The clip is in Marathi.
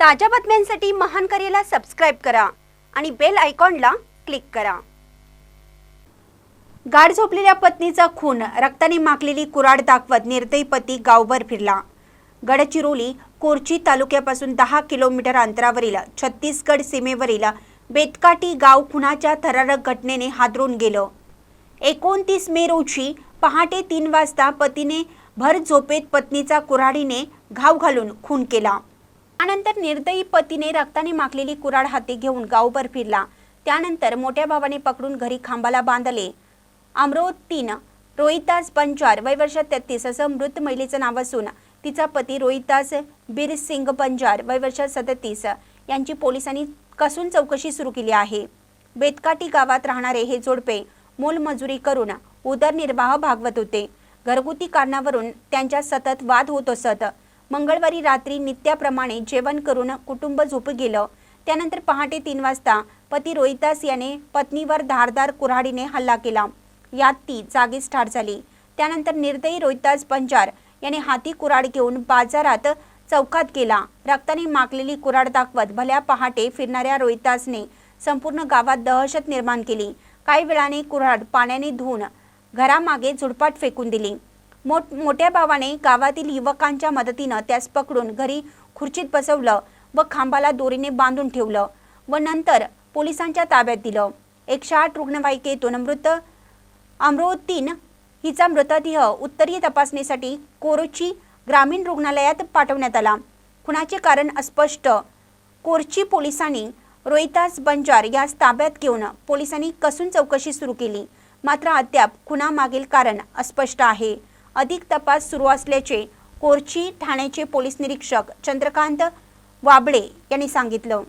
ताज्या बातम्यांसाठी महान करेला सबस्क्राईब करा आणि बेल आयकॉनला क्लिक करा. गाढ झोपलेल्या पत्नीचा खून रक्ताने माखलेली कुराड दाखवत निर्दयी पती गावभर फिरला. गडचिरोली कोरची तालुक्यापासून दहा किलोमीटर अंतरावरील छत्तीसगड सीमेवरील बेतकाटी गाव खुनाच्या थरारक घटनेने हादरून गेलं. एकोणतीस मे रोजी पहाटे तीन वाजता पतीने भर झोपेत पत्नीचा कुऱ्हाडीने घाव घालून खून केला. त्यानंतर निर्दयी पतीने रक्ताने माखलेली कुऱ्हाड हाती घेऊन गावभर फिरला. त्यानंतर मोठ्या भावाने पकडून घरी खांबाला बांधले. अमरोत तीन रोहितास पंचार वय वर्ष तेहतीस असं मृत महिलेचं नाव असून तिचा पती रोहितास बीरसिंग पंजार वय वर्ष सदतीस. यांची पोलिसांनी कसून चौकशी सुरू केली आहे. बेतकाटी गावात राहणारे हे जोडपे मोलमजुरी करून उदरनिर्वाह भागवत होते. घरगुती कारणावरून त्यांच्या सतत वाद होत असत. मंगळवारी रात्री नित्याप्रमाणे जेवण करून कुटुंब झोपी गेलं. त्यानंतर पहाटे तीन वाजता पती रोहितास याने पत्नीवर धारदार कुऱ्हाडीने हल्ला केला. यात ती जागीच ठार झाली. त्यानंतर निर्दयी रोहितास पंजार याने हाती कुऱ्हाड घेऊन बाजारात चौकात गेला. रक्ताने माकलेली कुऱ्हाड दाखवत भल्या पहाटे फिरणाऱ्या रोहितासने संपूर्ण गावात दहशत निर्माण केली. काही वेळाने कुऱ्हाड पाण्याने धुवून घरामागे झुडपाट फेकून दिली. मोठ मोठ्या भावाने गावातील युवकांच्या मदतीनं त्यास पकडून घरी खुर्चीत बसवलं व खांबाला दोरीने बांधून ठेवलं व नंतर पोलिसांच्या ताब्यात दिलं. एकशे आठ रुग्णवाहिकेतून मृत अमरोतीन हिचा मृतदेह उत्तरीय तपासणीसाठी कोरोची ग्रामीण रुग्णालयात पाठवण्यात आला. खुनाचे कारण अस्पष्ट. कोरची पोलिसांनी रोहितास बंजार यास ताब्यात घेऊन पोलिसांनी कसून चौकशी सुरू केली. मात्र अद्याप खुनामागील कारण अस्पष्ट आहे. अधिक तपास सुरू असल्याचे कोरची ठाण्याचे पोलीस निरीक्षक चंद्रकांत वाबळे यांनी सांगितलं.